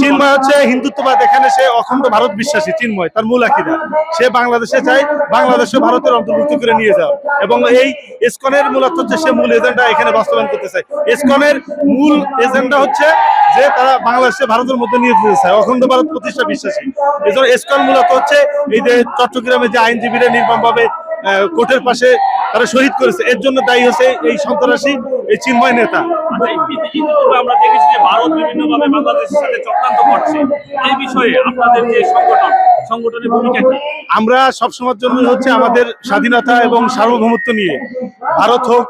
চিন্ময় হচ্ছে হিন্দুত্ববাদ, এখানে সে অখণ্ড ভারত বিশ্বাসী, চিন্ময়, তার মূল আকিদা। সে বাংলাদেশে চায় বাংলাদেশে ভারতের অন্তর্ভুক্ত করে নিয়ে যাও এবং এই ইসকনের মূলত হচ্ছে সে মূল এজেন্ডা এখানে বাস্তবায়ন করতে চায়। ইসকনের মূল এজেন্ডা হচ্ছে যে তারা বাংলাদেশে ভারতের মধ্যে নিয়ে যেতে চায়। অখণ্ড ভারত প্রতিষ্ঠা বিশ্বাসী। এই জন্য ইসকন মূলত হচ্ছে এই যে চট্টগ্রামে যে আইনজীবীরা নির্মমভাবে কোর্টের পাশে তারা শহীদ করেছে। এর জন্য দায়ী হচ্ছে এই সন্ত্রাসী, এই চিন্ময় নেতা। আমরা দেখেছি যে ভারত বিভিন্নভাবে বাংলাদেশের সাথে চক্রান্ত করছে। এই বিষয়ে আপনাদের যে সংগঠন, সংগঠনের ভূমিকা কি? আমরা সবসময়ের জন্য হচ্ছে আমাদের স্বাধীনতা এবং সার্বভৌমত্ব নিয়ে। ভারত হোক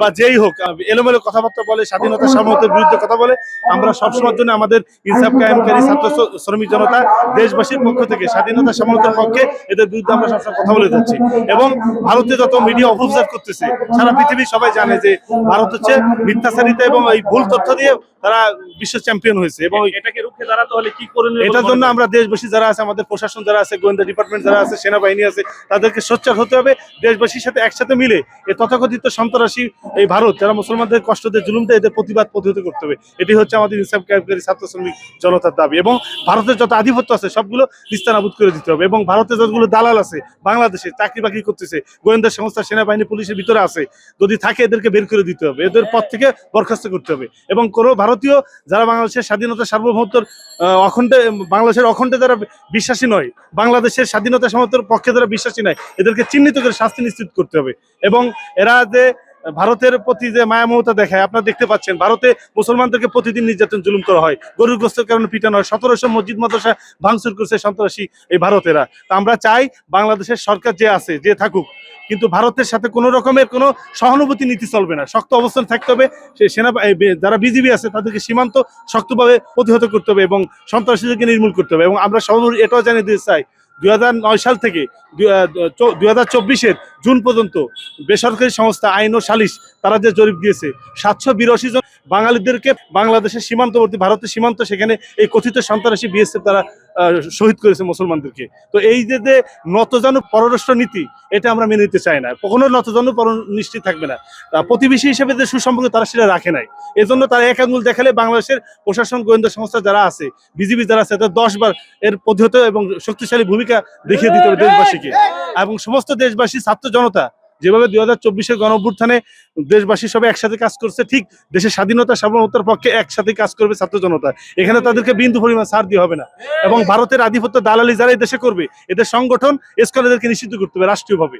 বা যেই হোক এলোমেলো কথাবার্তা বলে স্বাধীনতা সার্বভৌমত্বের বিরুদ্ধে কথা বলে আমরা সবসময়ের জন্য আমাদের ইনসাফ কায়েমকারী ছাত্র শ্রমিক জনতা দেশবাসীর পক্ষ থেকে স্বাধীনতা সার্বভৌমত্বের পক্ষে এদের বিরুদ্ধে আমরা সবসময় কথা বলে যাচ্ছি। এবং ভারতে যত মিডিয়া অপপ্রচার করতেছে সারা পৃথিবী সবাই জানে যে ভারত হচ্ছে মিথ্যাচারিতা এবং এই ভুল তথ্য দিয়ে তারা বিশ্ব চ্যাম্পিয়ন হয়েছে এবং এটাকে রুখে দাঁড়াতে হলে কি করে এটার জন্য আমরা দেশবাসী যারা আছে আমাদের প্রশাসন যারা আছে গোয়েন্দা ডিপার্টমেন্ট যারা আছে, সেনাবাহিনী আছে, তাদেরকে সোচ্চার হতে হবে, দেশবাসীর সাথে একসাথে মিলে এই তথাকথিত সন্ত্রাসী এই ভারত, যারা মুসলমানদের কষ্ট দিয়ে জুলুম দেয়, এদের প্রতিবাদ প্রতিহত করতে হবে। এটি হচ্ছে আমাদের ইনসাফ কায়মকারী ছাত্র শ্রমিক জনতার দাবি এবং ভারতের যত আধিপত্য আছে, সবগুলো নিস্তানাবুদ করে দিতে হবে এবং ভারতের যতগুলো দালাল আছে, বাংলাদেশে চাকরি বাকরি করতেছে, গোয়েন্দা সংস্থা, সেনাবাহিনী, পুলিশের ভিতরে আছে, যদি থাকে এদেরকে বের করে দিতে হবে, এদের পথ থেকে বরখাস্ত করতে হবে এবং কোনো ভারতীয় যারা বাংলাদেশের স্বাধীনতা সার্বভৌমত্বর অখণ্ডে, বাংলাদেশের অখণ্ডে যারা বিশ্বাসী নয়, বাংলাদেশের স্বাধীনতা সার্বভৌমত্বর পক্ষে যারা বিশ্বাসী নয় এদেরকে চিহ্নিত করে শাস্তি নিশ্চিত করতে হবে। এবং এরা যে ভারতের প্রতি যে মায়া মমতা দেখায়, আপনারা দেখতে পাচ্ছেন, ভারতে মুসলমানদেরকে প্রতিদিন নির্যাতন, জুলুম করা হয়। গরুর গোস্তের কারণে পিটানো হয় সতেরোশো মসজিদ, মাদ্রাসা ভাঙচুর করছে সন্ত্রাসী এই ভারতেরা। তা আমরা চাই বাংলাদেশের সরকার যে আছে, যে থাকুক, কিন্তু ভারতের সাথে কোনো রকমের কোনো সহানুভূতি নীতি চলবে না। শক্ত অবস্থান থাকতে হবে, সে সেনা যারা বিজিবি আছে, তাদেরকে সীমান্ত শক্তভাবে প্রতিহত করতে হবে এবং সন্ত্রাসীদেরকে নির্মূল করতে হবে। এবং আমরা সর্বোপরি এটাও জানিয়ে দিতে চাই দুই হাজার নয় সাল থেকে দুই হাজার চব্বিশের জুন পর্যন্ত বেসরকারি সংস্থা আইন ও সালিশ তারা যে জরিপ দিয়েছে সাতশো বিরাশি জন বাঙালিদেরকে বাংলাদেশের সীমান্তবর্তী ভারতের সীমান্ত সেখানে এই কথিত সন্ত্রাসী বিএসএফ তারা শহীদ করেছে মুসলমানদেরকে। তো এই যে যে নতজানু পররাষ্ট্র নীতি এটা আমরা মেনে নিতে চাই না। কখনো নতজানু পরনিষ্ঠি থাকবে না। প্রতিবেশী হিসেবে যে সুসম্পর্ক তারা সেটা রাখে নাই। এজন্য তারা এক আঙুল দেখালে বাংলাদেশের প্রশাসন গোয়েন্দা সংস্থা যারা আছে বিজিবি যারা আছে তারা দশ বার এর প্রতিহত এবং শক্তিশালী ভূমিকা দেখিয়ে দিতে হবে দেশবাসীকে। এবং সমস্ত দেশবাসী ছাত্র জনতা, যেভাবে দুই হাজার চব্বিশের গণ অভ্যুত্থানে দেশবাসী সবাই একসাথে কাজ করছে, ঠিক দেশের স্বাধীনতা, সার্বভৌমত্বের পক্ষে একসাথে কাজ করবে ছাত্র জনতা। এখানে তাদেরকে বিন্দু পরিমাণ সার দিয়ে হবে না। এবং ভারতের আধিপত্য দালালি যারা দেশে করবে, এদের সংগঠন এসকল এদেরকে নিষিদ্ধ করতে হবে রাষ্ট্রীয়ভাবে।